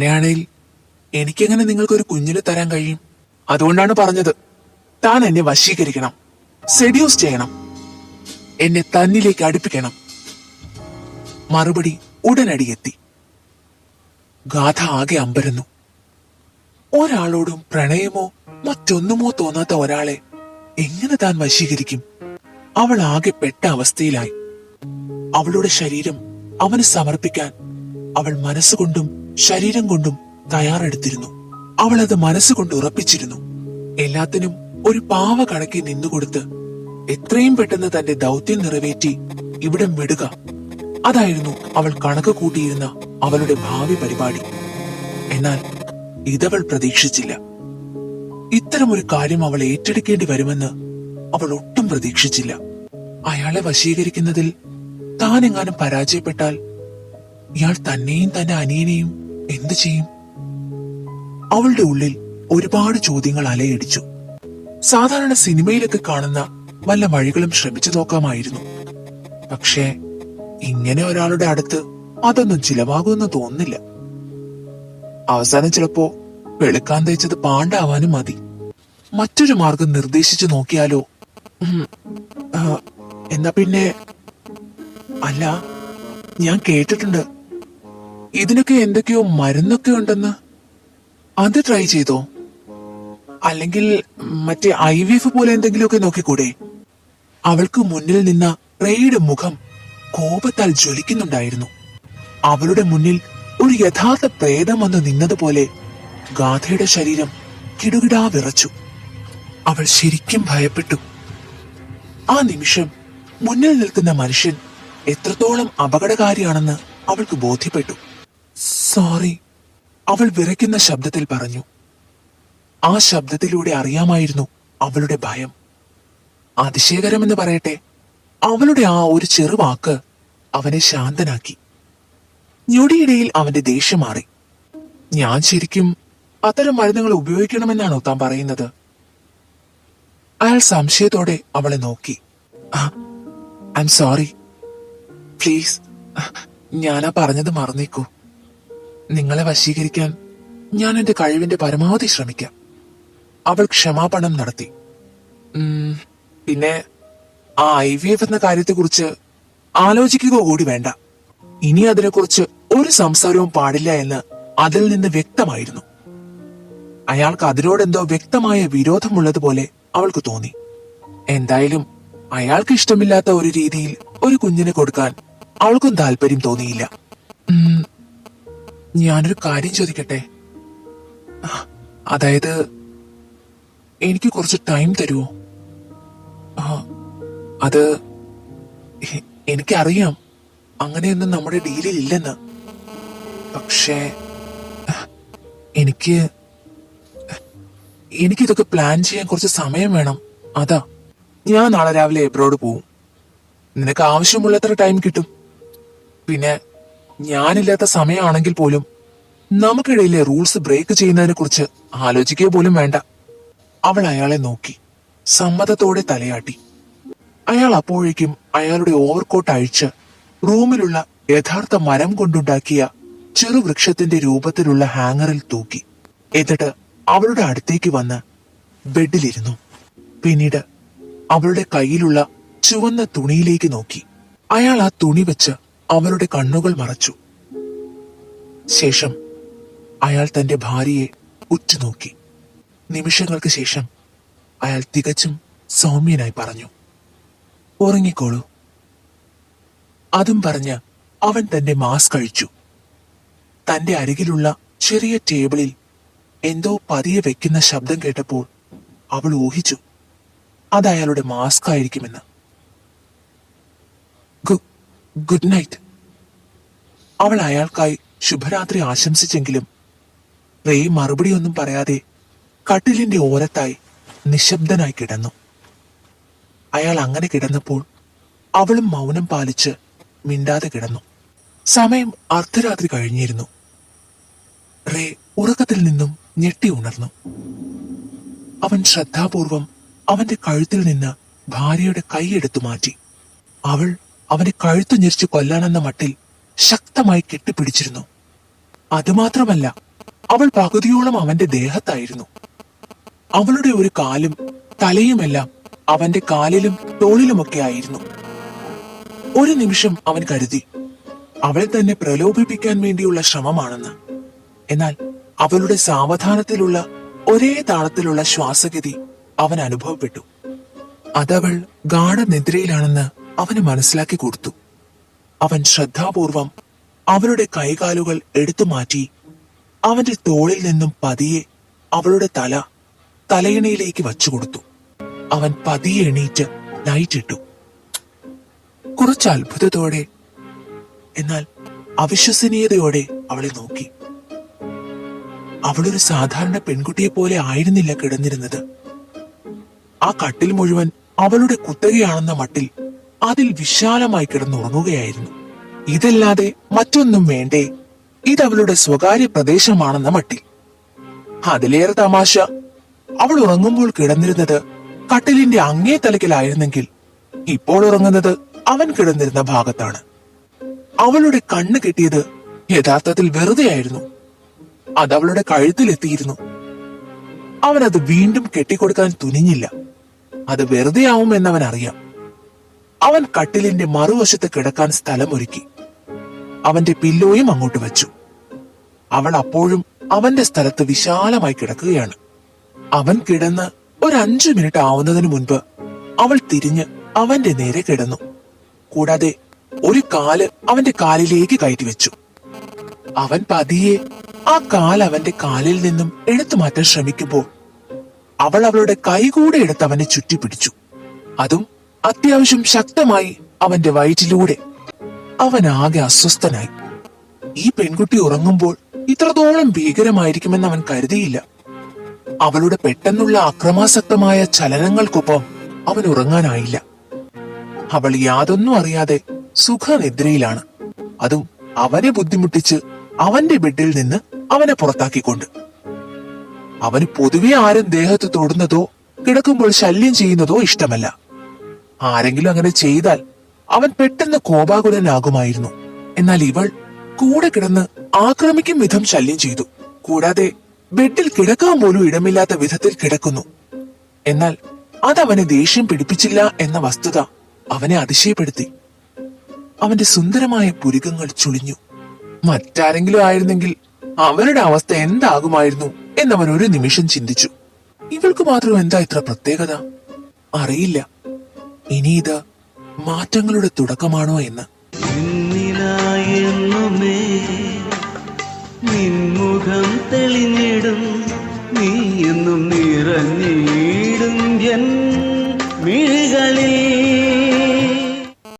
ഇങ്ങനെയാണെങ്കിൽ എനിക്കെങ്ങനെ നിങ്ങൾക്കൊരു കുഞ്ഞിനെ തരാൻ കഴിയും? അതുകൊണ്ടാണ് പറഞ്ഞത്. താൻ എന്നെ വശീകരിക്കണം. സെഡ്യൂസ് ചെയ്യണം. എന്നെ തന്നിലേക്ക് അടുപ്പിക്കണം. മറുപടി ഉടനടി എത്തി ഗാഥ ആകെ അമ്പരന്നു. ഒരാളോടും പ്രണയമോ മറ്റൊന്നുമോ തോന്നാത്ത ഒരാളെ എങ്ങനെ താൻ വശീകരിക്കും? അവൾ ആകെ പെട്ട അവസ്ഥയിലായി. അവളുടെ ശരീരം അവന് സമർപ്പിക്കാൻ അവൾ മനസ്സുകൊണ്ടും ശരീരം കൊണ്ടും തയ്യാറെടുത്തിരുന്നു. അവൾ അത് മനസ്സുകൊണ്ട് ഉറപ്പിച്ചിരുന്നു. എല്ലാത്തിനും ഒരു പാവ കണക്കി നിന്നുകൊടുത്ത് എത്രയും പെട്ടെന്ന് തന്റെ ദൗത്യം നിറവേറ്റി ഇവിടം വിടുക. അതായിരുന്നു അവൾ കണക്ക് കൂട്ടിയിരുന്ന അവളുടെ ഭാവി പരിപാടി. എന്നാൽ ഇതവൾ പ്രതീക്ഷിച്ചില്ല. ഇത്തരമൊരു കാര്യം അവൾ ഏറ്റെടുക്കേണ്ടി വരുമെന്ന് അവൾ ഒട്ടും പ്രതീക്ഷിച്ചില്ല. അയാളെ വശീകരിക്കുന്നതിൽ താൻ എങ്ങാനും പരാജയപ്പെട്ടാൽ ഇയാൾ തന്നെയും തന്റെ അനിയനെയും എന്തു ചെയ്യും? അവളുടെ ഉള്ളിൽ ഒരുപാട് ചോദ്യങ്ങൾ അലയടിച്ചു. സാധാരണ സിനിമയിലൊക്കെ കാണുന്ന വല്ല വഴികളും ശ്രമിച്ചു നോക്കാമായിരുന്നു. പക്ഷേ ഇങ്ങനെ ഒരാളുടെ അടുത്ത് അതൊന്നും ചിലവാകുമെന്ന് തോന്നുന്നില്ല. അവസാനം ചിലപ്പോ വെളുക്കാൻ തേച്ചത് പാണ്ടാവാനും മതി. മറ്റൊരു മാർഗം നിർദ്ദേശിച്ചു നോക്കിയാലോ? എന്നാ പിന്നെ അല്ല ഞാൻ കേട്ടിട്ടുണ്ട്. ഇതിനൊക്കെ എന്തൊക്കെയോ മരുന്നൊക്കെ ഉണ്ടെന്ന്. അത് ട്രൈ ചെയ്തോ? അല്ലെങ്കിൽ മറ്റേ ഐ വി എഫ് പോലെ എന്തെങ്കിലുമൊക്കെ നോക്കിക്കൂടെ? അവൾക്ക് മുന്നിൽ നിന്ന റേയുടെ മുഖം കോപത്താൽ ജ്വലിക്കുന്നുണ്ടായിരുന്നു. അവളുടെ മുന്നിൽ ഒരു യഥാർത്ഥ പ്രേതം വന്ന് നിന്നതുപോലെ ഗാഥയുടെ ശരീരം കിടുകിടാ വിറച്ചു. അവൾ ശരിക്കും ഭയപ്പെട്ടു. ആ നിമിഷം മുന്നിൽ നിൽക്കുന്ന മനുഷ്യൻ എത്രത്തോളം അപകടകാരിയാണെന്ന് അവൾക്ക് ബോധ്യപ്പെട്ടു. സോറി അവൾ വിറയ്ക്കുന്ന ശബ്ദത്തിൽ പറഞ്ഞു. ആ ശബ്ദത്തിലൂടെ അറിയാമായിരുന്നു അവളുടെ ഭയം. അതിശയകരമെന്ന് പറയട്ടെ അവളുടെ ആ ഒരു ചെറുവാക്ക് അവനെ ശാന്തനാക്കി. ഞൊടിയിടയിൽ അവന്റെ ദേഷ്യം മാറി. ഞാൻ ശരിക്കും അത്തരം മരുന്നുകൾ ഉപയോഗിക്കണമെന്നാണോ താൻ പറയുന്നത്? അയാൾ സംശയത്തോടെ അവളെ നോക്കി. ഐ എം സോറി പ്ലീസ് ഞാനാ പറഞ്ഞത് മറന്നേക്കൂ. നിങ്ങളെ വശീകരിക്കാൻ ഞാൻ എന്റെ കഴിവിന്റെ പരമാവധി ശ്രമിക്കാം. അവൾ ക്ഷമാപണം നടത്തി. പിന്നെ ആ ഐ വി എഫ് എന്ന കാര്യത്തെക്കുറിച്ച് ആലോചിക്കുക കൂടി വേണ്ട. ഇനി അതിനെക്കുറിച്ച് ഒരു സംസാരവും പാടില്ല എന്ന് അതിൽ നിന്ന് വ്യക്തമായിരുന്നു. അയാൾക്ക് അതിനോടെന്തോ വ്യക്തമായ വിരോധമുള്ളതുപോലെ അവൾക്ക് തോന്നി. എന്തായാലും അയാൾക്ക് ഇഷ്ടമില്ലാത്ത ഒരു രീതിയിൽ ഒരു കുഞ്ഞിനെ കൊടുക്കാൻ അവൾക്കും താല്പര്യം തോന്നിയില്ല. ഞാനൊരു കാര്യം ചോദിക്കട്ടെ? അതായത് എനിക്ക് കുറച്ച് ടൈം തരുമോ അത് എനിക്കറിയാം. അങ്ങനെയൊന്നും നമ്മുടെ ഡീലിൽ ഇല്ലെന്ന് പക്ഷേ എനിക്ക് എനിക്കിതൊക്കെ പ്ലാൻ ചെയ്യാൻ കുറച്ച് സമയം വേണം. അതാ ഞാൻ നാളെ രാവിലെ എബ്രോഡ് പോവും. നിനക്ക് ആവശ്യമുള്ളത്ര ടൈം കിട്ടും. പിന്നെ ഞാനില്ലാത്ത സമയമാണെങ്കിൽ പോലും നമുക്കിടയിലെ റൂൾസ് ബ്രേക്ക് ചെയ്യുന്നതിനെ കുറിച്ച് ആലോചിക്കുക പോലും വേണ്ട. അവൾ അയാളെ നോക്കി സമ്മതത്തോടെ തലയാട്ടി. അയാൾ അപ്പോഴേക്കും അയാളുടെ ഓവർകോട്ട് അഴിച്ച് റൂമിലുള്ള യഥാർത്ഥ മരം കൊണ്ടുണ്ടാക്കിയ ചെറുവൃക്ഷത്തിന്റെ രൂപത്തിലുള്ള ഹാങ്ങറിൽ തൂക്കി. എന്നിട്ട് അവളുടെ അടുത്തേക്ക് വന്ന് ബെഡിലിരുന്നു. പിന്നീട് അവളുടെ കയ്യിലുള്ള ചുവന്ന തുണിയിലേക്ക് നോക്കി. അയാൾ ആ തുണി വെച്ച് അവളുടെ കണ്ണുകൾ മറച്ചു. ശേഷം അയാൾ തന്റെ ഭാര്യയെ ഉറ്റുനോക്കി. നിമിഷങ്ങൾക്ക് ശേഷം അയാൾ തികച്ചും സൗമ്യനായി പറഞ്ഞു ഉറങ്ങിക്കോളൂ. അതും പറഞ്ഞ് അവൻ തന്റെ മാസ്ക് കഴിച്ചു. തന്റെ അരികിലുള്ള ചെറിയ ടേബിളിൽ എന്തോ പതിയെ വെക്കുന്ന ശബ്ദം കേട്ടപ്പോൾ അവൾ ഊഹിച്ചു അതയാളുടെ മാസ്ക് ആയിരിക്കുമെന്ന്. ഗുഡ് നൈറ്റ് അവൾ അയാൾക്കായി ശുഭരാത്രി ആശംസിച്ചെങ്കിലും റേ മറുപടിയൊന്നും പറയാതെ കട്ടിലിന്റെ ഓരത്തായി നിശബ്ദനായി കിടന്നു. അയാൾ അങ്ങനെ കിടന്നപ്പോൾ അവളും മൗനം പാലിച്ച് മിണ്ടാതെ കിടന്നു. സമയം അർദ്ധരാത്രി കഴിഞ്ഞിരുന്നു. റേ ഉറക്കത്തിൽ നിന്നും ഞെട്ടി ഉണർന്നു. അവൻ ശ്രദ്ധാപൂർവം അവന്റെ കഴുത്തിൽ നിന്ന് ഭാര്യയുടെ കൈയെടുത്തു മാറ്റി. അവൾ അവനെ കഴുത്തു ഞെരിച്ച് കൊല്ലാനെന്ന മട്ടിൽ ശക്തമായി കെട്ടിപ്പിടിച്ചിരുന്നു. അതുമാത്രമല്ല അവൾ പകുതിയോളം അവന്റെ ദേഹത്തായിരുന്നു. അവളുടെ ഒരു കാലും തലയുമെല്ലാം അവന്റെ കാലിലും തോളിലുമൊക്കെ ആയിരുന്നു. ഒരു നിമിഷം അവൻ കരുതി അവളെ തന്നെ പ്രലോഭിപ്പിക്കാൻ വേണ്ടിയുള്ള ശ്രമമാണെന്ന്. എന്നാൽ അവളുടെ സാവധാനത്തിലുള്ള ഒരേ താളത്തിലുള്ള ശ്വാസഗതി അവൻ അനുഭവപ്പെട്ടു. അതവൾ ഗാഠനിദ്രയിലാണെന്ന് അവന് മനസ്സിലാക്കി കൊടുത്തു. അവൻ ശ്രദ്ധാപൂർവം അവളുടെ കൈകാലുകൾ എടുത്തു മാറ്റി അവന്റെ തോളിൽ നിന്നും പതിയെ അവളുടെ തല തലയിണയിലേക്ക് വച്ചുകൊടുത്തു അവൻ പതിയെ എണീറ്റ് ലൈറ്റിട്ടു കുറച്ച് അത്ഭുതത്തോടെ എന്നാൽ അവിശ്വസനീയതയോടെ അവളെ നോക്കി. അവളൊരു സാധാരണ പെൺകുട്ടിയെ പോലെ ആയിരുന്നില്ല കിടന്നിരുന്നത്. ആ കട്ടിൽ മുഴുവൻ അവളുടെ കുത്തകയാണെന്ന മട്ടിൽ അതിൽ വിശാലമായി കിടന്നുറങ്ങുകയായിരുന്നു. ഇതല്ലാതെ മറ്റൊന്നും വേണ്ടേ. ഇതവളുടെ സ്വകാര്യ പ്രദേശമാണെന്ന മട്ടിൽ. അതിലേറെ തമാശ. അവൾ ഉറങ്ങുമ്പോൾ കിടന്നിരുന്നത് കട്ടിലിന്റെ അങ്ങേ തലക്കിലായിരുന്നെങ്കിൽ ഇപ്പോൾ ഉറങ്ങുന്നത് അവൻ കിടന്നിരുന്ന ഭാഗത്താണ്. അവളുടെ കണ്ണ് കിട്ടിയത് യഥാർത്ഥത്തിൽ വെറുതെയായിരുന്നു. അവളുടെ കഴുത്തിലെത്തിയിരുന്നു. അവനത് അത് വീണ്ടും കെട്ടിക്കൊടുക്കാൻ തുനിഞ്ഞില്ല. അത് വെറുതെ ആവുമെന്നവൻ അറിയാം അവൻ കട്ടിലിന്റെ മറുവശത്ത് കിടക്കാൻ സ്ഥലമൊരുക്കി. അവന്റെ പില്ലോയും അങ്ങോട്ട് വച്ചു. അവൾ അപ്പോഴും അവന്റെ സ്ഥലത്ത് വിശാലമായി കിടക്കുകയാണ്. അവൻ കിടന്ന് ഒരു അഞ്ചു മിനിറ്റ് ആവുന്നതിന് മുൻപ് അവൾ തിരിഞ്ഞ് അവന്റെ നേരെ കിടന്നു. കൂടാതെ ഒരു കാൽ അവന്റെ കാലിലേക്ക് കയറ്റി വെച്ചു. അവൻ പതിയെ ആ കാൽ അവന്റെ കാലിൽ നിന്നും എടുത്തു മാറ്റാൻ ശ്രമിക്കുമ്പോൾ അവൾ അവളുടെ കൈകൂടെ എടുത്ത് അവനെ ചുറ്റിപ്പിടിച്ചു. അതും അത്യാവശ്യം ശക്തമായി അവന്റെ വയറ്റിലൂടെ. അവൻ ആകെ അസ്വസ്ഥനായി. ഈ പെൺകുട്ടി ഉറങ്ങുമ്പോൾ ഇത്രത്തോളം ഭീകരമായിരിക്കുമെന്ന് അവൻ കരുതിയില്ല. അവളുടെ പെട്ടെന്നുള്ള അക്രമാസക്തമായ ചലനങ്ങൾക്കൊപ്പം അവൻ ഉറങ്ങാനായില്ല. അവൾ യാതൊന്നും അറിയാതെ സുഖനിദ്രയിലാണ്. അതും അവനെ ബുദ്ധിമുട്ടിച്ച് അവന്റെ ബെഡിൽ നിന്ന് അവനെ പുറത്താക്കിക്കൊണ്ട്. അവന് പൊതുവെ ആരും ദേഹത്ത് തൊടുന്നതോ കിടക്കുമ്പോൾ ശല്യം ചെയ്യുന്നതോ ഇഷ്ടമല്ല. ആരെങ്കിലും അങ്ങനെ ചെയ്താൽ അവൻ പെട്ടെന്ന് കോപാകുലനാകുമായിരുന്നു. എന്നാൽ ഇവൾ കൂടെ കിടന്ന് ആക്രമിക്കും വിധം ശല്യം ചെയ്തു. കൂടാതെ ബെഡിൽ കിടക്കാൻ പോലും ഇടമില്ലാത്ത വിധത്തിൽ കിടക്കുന്നു. എന്നാൽ അതവനെ ദേഷ്യം പിടിപ്പിച്ചില്ല എന്ന വസ്തുത അവനെ അതിശയപ്പെടുത്തി. അവന്റെ സുന്ദരമായ പുരുകങ്ങൾ ചുളിഞ്ഞു. മറ്റാരെങ്കിലും ആയിരുന്നെങ്കിൽ അവരുടെ അവസ്ഥ എന്താകുമായിരുന്നു എന്നവൻ ഒരു നിമിഷം ചിന്തിച്ചു. ഇവൾക്ക് മാത്രം എന്താ ഇത്ര പ്രത്യേകത? അറിയില്ല. ഇനി ഇത് മാറ്റങ്ങളുടെ തുടക്കമാണോ എന്ന്? നിൻമുഖം തെളിഞ്ഞിടും നീ എന്നും നിറഞ്ഞിടും എൻ മിഴികളിൽ